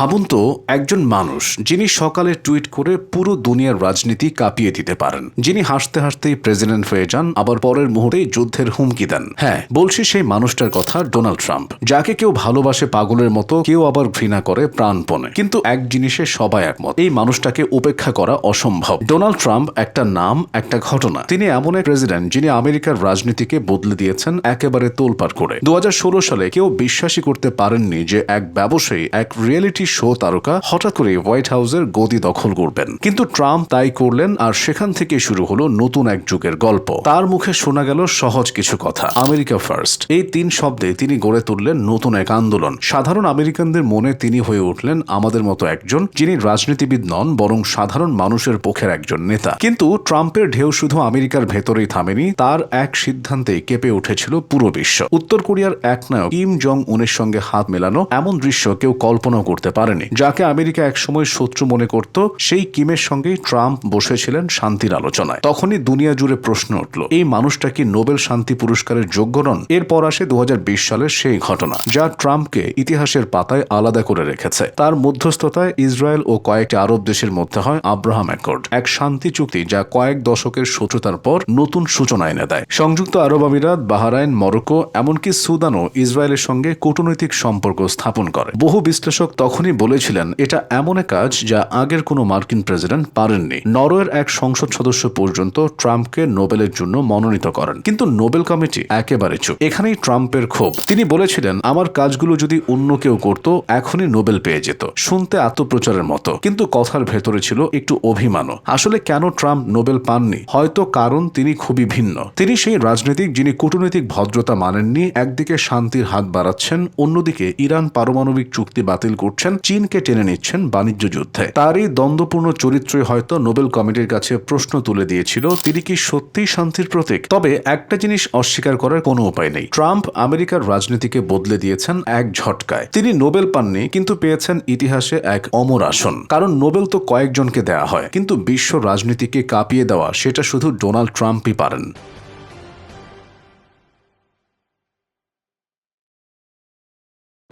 ভাবুন তো, একজন মানুষ যিনি সকালে টুইট করে পুরো দুনিয়ার রাজনীতি কাঁপিয়ে দিতে পারেন, যিনি হাসতে হাসতেই প্রেসিডেন্ট হয়ে যান, আবার পরের মুহূর্তেই যুদ্ধের হুমকি দেন। হ্যাঁ বলছি সেই মানুষটার কথা, ডোনাল্ড ট্রাম্প, যাকে কেউ ভালোবাসে পাগলের মতো, কেউ আবার ঘৃণা করে প্রাণপণে। কিন্তু এক জিনিসে সবাই একমত, এই মানুষটাকে উপেক্ষা করা অসম্ভব। ডোনাল্ড ট্রাম্প একটা নাম, একটা ঘটনা। তিনি এমন এক প্রেসিডেন্ট যিনি আমেরিকার রাজনীতিকে বদলে দিয়েছেন, একেবারে তোলপাড় করে। দু হাজার ষোলো সালে কেউ বিশ্বাসই করতে পারেননি যে এক ব্যবসায়ী, এক রিয়েলিটি শো তারকা হঠাৎ করে হোয়াইট হাউসের গদি দখল করবেন। কিন্তু ট্রাম্প তাই করলেন আর সেখান থেকে শুরু হলো নতুন এক যুগের গল্প। তার মুখে শোনা গেল সহজ কিছু কথা। America first. এই তিন শব্দে তিনি গড়ে তুললেন নতুন এক আন্দোলন। সাধারণ আমেরিকানদের মনে তিনি হয়ে উঠলেন আমাদের মতো একজন, যিনি রাজনীতিবিদ নন, বরং সাধারণ মানুষের পক্ষের একজন নেতা। কিন্তু ট্রাম্পের ঢেউ শুধু আমেরিকার ভেতরেই থামেনি, তার এক সিদ্ধান্তে কেঁপে উঠেছিল পুরো বিশ্ব। উত্তর কোরিয়ার এক নায়ক কিম জং উনের সঙ্গে হাত মেলানো এমন দৃশ্য কেউ কল্পনাও করতে পারেনি। যাকে আমেরিকা একসময় শত্রু মনে করত, সেই কিমের সঙ্গেই ট্রাম্প বসেছিলেন শান্তির আলোচনায়। তখনই দুনিয়া জুড়ে প্রশ্ন উঠল, এই মানুষটা কি নোবেল শান্তি পুরস্কারের যোগ্য নন? এরপর আসে দু সালের সেই ঘটনা, যা ট্রাম্পকে ইতিহাসের পাতায় আলাদা করে রেখেছে। তার মধ্যস্থতায় ইসরায়েল ও কয়েকটি আরব দেশের মধ্যে হয় আব্রাহাম অ্যাকর্ড, এক শান্তি চুক্তি যা কয়েক দশকের শত্রুতার পর নতুন সূচনা এনে দেয়। সংযুক্ত আরব আমিরাত, বাহারাইন, মরক্কো, এমনকি সুদানও ইসরায়েলের সঙ্গে কূটনৈতিক সম্পর্ক স্থাপন করে। বহু বিশ্লেষক তখনই বলেছিলেন, এটা এমন এক কাজ যা আগের কোনো মার্কিন প্রেসিডেন্ট পারেননি। নরওয়ের এক সংসদ সদস্য পর্যন্ত ট্রাম্পকে নোবেলের জন্য মনোনীত করেন। কিন্তু নোবেল কমিটি একেবারে চুপ। এখানেই ট্রাম্পের ক্ষোভ। তিনি বলেছিলেন, আমার কাজগুলো যদি অন্য কেউ করত, এখনই নোবেল পেয়ে যেত। শুনতে আত্মপ্রচারের মতো। কিন্তু কথার ভেতরে ছিল একটু অভিমানও। আসলে কেন ট্রাম্প নোবেল পাননি? হয়তো কারণ তিনি খুবই ভিন্ন। তিনি সেই রাজনীতিক যিনি কূটনৈতিক ভদ্রতা মানেননি, একদিকে শান্তির হাত বাড়াচ্ছেন, অন্যদিকে ইরান পারমাণবিক চুক্তি বাতিল করছেন চীনকে টেনে নিচ্ছেন বাণিজ্য যুদ্ধে। তার এই দ্বন্দ্বপূর্ণ চরিত্রই হয়তো নোবেল কমিটির কাছে প্রশ্ন তুলে দিয়েছিল, তিনি কি সত্যিই শান্তির প্রতীক? তবে একটা জিনিস অস্বীকার করার কোনো উপায় নেই। ট্রাম্প আমেরিকার রাজনীতিকে বদলে দিয়েছেন এক ঝটকায়। তিনি নোবেল পাননি, কিন্তু পেয়েছেন ইতিহাসে এক অমর আসন। কারণ নোবেল তো কয়েকজনকে দেয়া হয়, কিন্তু বিশ্ব রাজনীতিকে কাঁপিয়ে দেওয়া, সেটা শুধু ডোনাল্ড ট্রাম্পই পারেন।